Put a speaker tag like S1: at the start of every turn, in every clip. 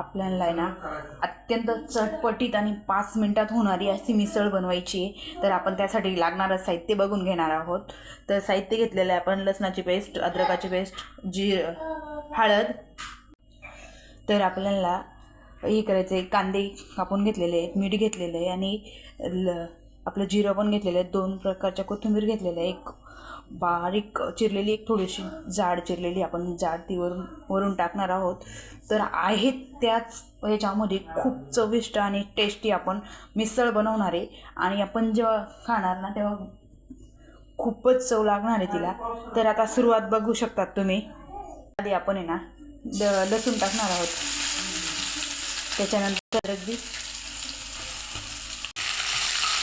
S1: आपल्याला आहे ना अत्यंत चटपटीत आणि पाच मिनटात होणारी अशी मिसळ बनवायची आहे. तर आपण त्यासाठी लागणारं साहित्य बघून घेणार आहोत. तर साहित्य घेतलेलं आहे आपण लसणाची पेस्ट अद्रकाची पेस्ट जी हळद. तर आपल्याला हे करायचं आहे कांदे कापून घेतलेले आहेत मीठ घेतलेलं आहे आणि ल आपलं जिरं पण घेतलेलं आहे दोन प्रकारच्या कोथिंबीर घेतलेल्या आहे एक बारीक चिरलेली एक थोडीशी जाड चिरलेली आपण जाड ती वरून वरून टाकणार आहोत. तर आहेत त्याच ह्याच्यामध्ये खूप चविष्ट आणि टेस्टी आपण मिसळ बनवणार आहे. आणि आपण जेव्हा खाणार ना तेव्हा खूपच चव लागणार आहे तिला. तर आता सुरुवात बघू शकतात तुम्ही. आधी आपण आहे ना द लसूण टाकणार आहोत. त्याच्यानंतर अगदी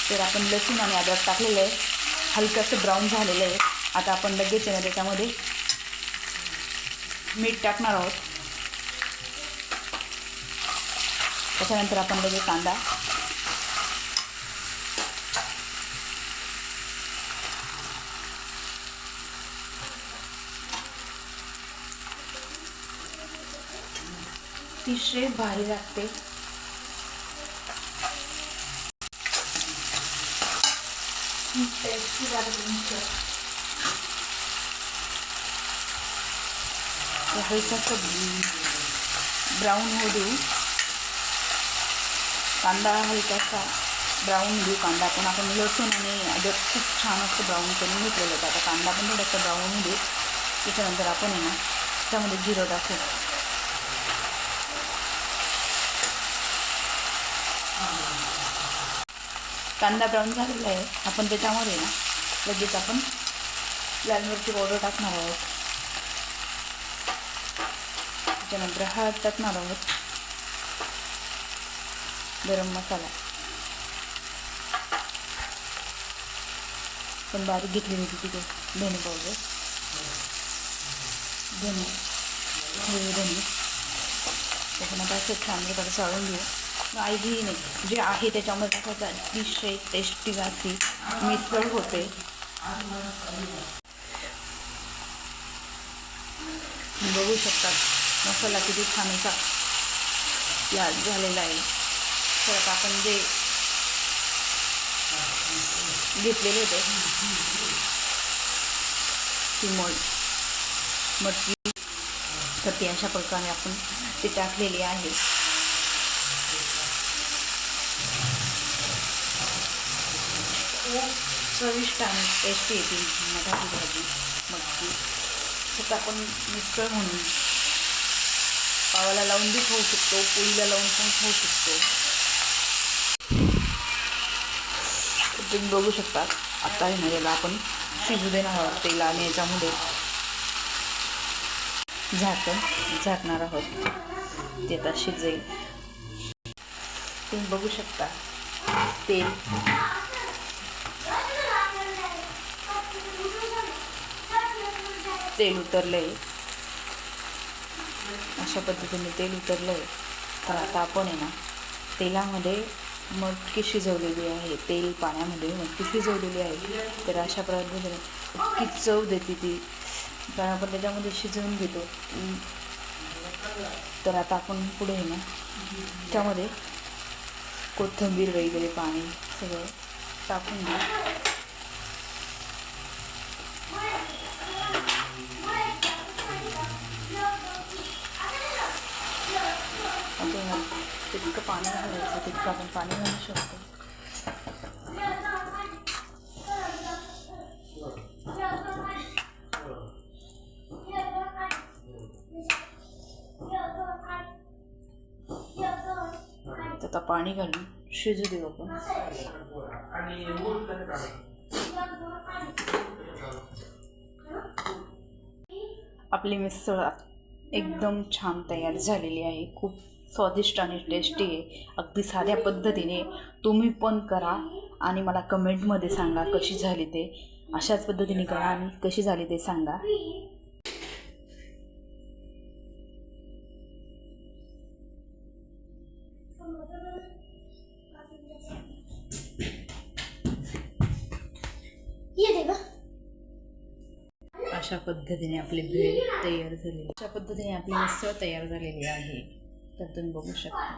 S1: तर आपण लसूण आणि अद्रक टाकलेलं आहे. हलकंसं ब्राऊन झालेलं आहे. आता आपण लगेच आहे ना त्याच्यामध्ये मीठ टाकणार आहोत. त्याच्यानंतर आपण लगेच कांदा. अतिशय भारी लागते. टेस्टी लागते मिसळ. ब्राऊन होऊ देऊ. कांदा हलकासा ब्राऊन देऊ. कांदा पण आपण लसूण आणि अद्रक खूप छान असं ब्राऊन करून घेतलेलं होतं आता कांदा पण थोडासा ब्राऊन होऊ देऊ. त्याच्यानंतर आपण आहे ना त्यामध्ये जिरं टाकू. कांदा ब्राऊन झालेला आहे. आपण त्याच्यामध्ये ना लगेच आपण लाल मिरची पावडर टाकणार आहोत. त्याच्यानंतर हळद टाकणार आहोत. गरम मसाला. पण बारीक घेतली होती तिथे धने पावडर. धने हिरवे धने त्याच्यानंतर असं छान प्रकारे चाळून घेऊ. काळजी नाही जे आहे त्याच्यामध्ये टाकायचं अतिशय टेस्टी अशी मिसळ होते. बघू शकतात मसाला किती छान याद झालेला आहे. परत आपण जे घेतलेले होते ती मटकी तर ती अशा प्रकारे आपण ती टाकलेली आहे. खूप चविष्ट आणि टेस्टी येते मटाची भाजी मटकी फक्त आपण मिसळ म्हणून पावाला लावून बी खाऊ शकतो पोळीला लावून पण खाऊ शकतो. तुम्ही बघू शकता आता आहे मजेला आपण शिजू देणार आहोत तेल आणि याच्यामध्ये झाकण झाकणार आहोत. ते आता शिजेल. तुम्ही बघू शकता तेल. तेल उतरलं आहे अशा पद्धतीने तेल उतरलं आहे तर आता आपण आहे ना तेलामध्ये मटकी शिजवलेली आहे. तेल पाण्यामध्ये मटकी शिजवलेली आहे. तर अशा पद्धतीने इतकी चव देते ती. कारण आपण त्याच्यामध्ये शिजवून घेतो. तर आता आपण पुढे आहे ना त्यामध्ये कोथिंबीर वगैरे पाणी सगळं टाकून घेऊ पाणी घालायचं तितकं आपण पाणी घालू शकतो. आता पाणी घालून शिजू देऊ आपण. आपली मिसळ एकदम छान तयार झालेली आहे. खूप स्वादिष्ट आणि टेस्टी आहे. अगदी साध्या पद्धतीने तुम्ही पण करा आणि मला कमेंटमध्ये सांगा कशी झाली ते. अशाच पद्धतीने करा आणि कशी झाली ते सांगा. अशा पद्धतीने आपली भेळ तयार झालेली अशा पद्धतीने आपली मिसळ तयार झालेली आहे. तर तुम्ही बघू शकता.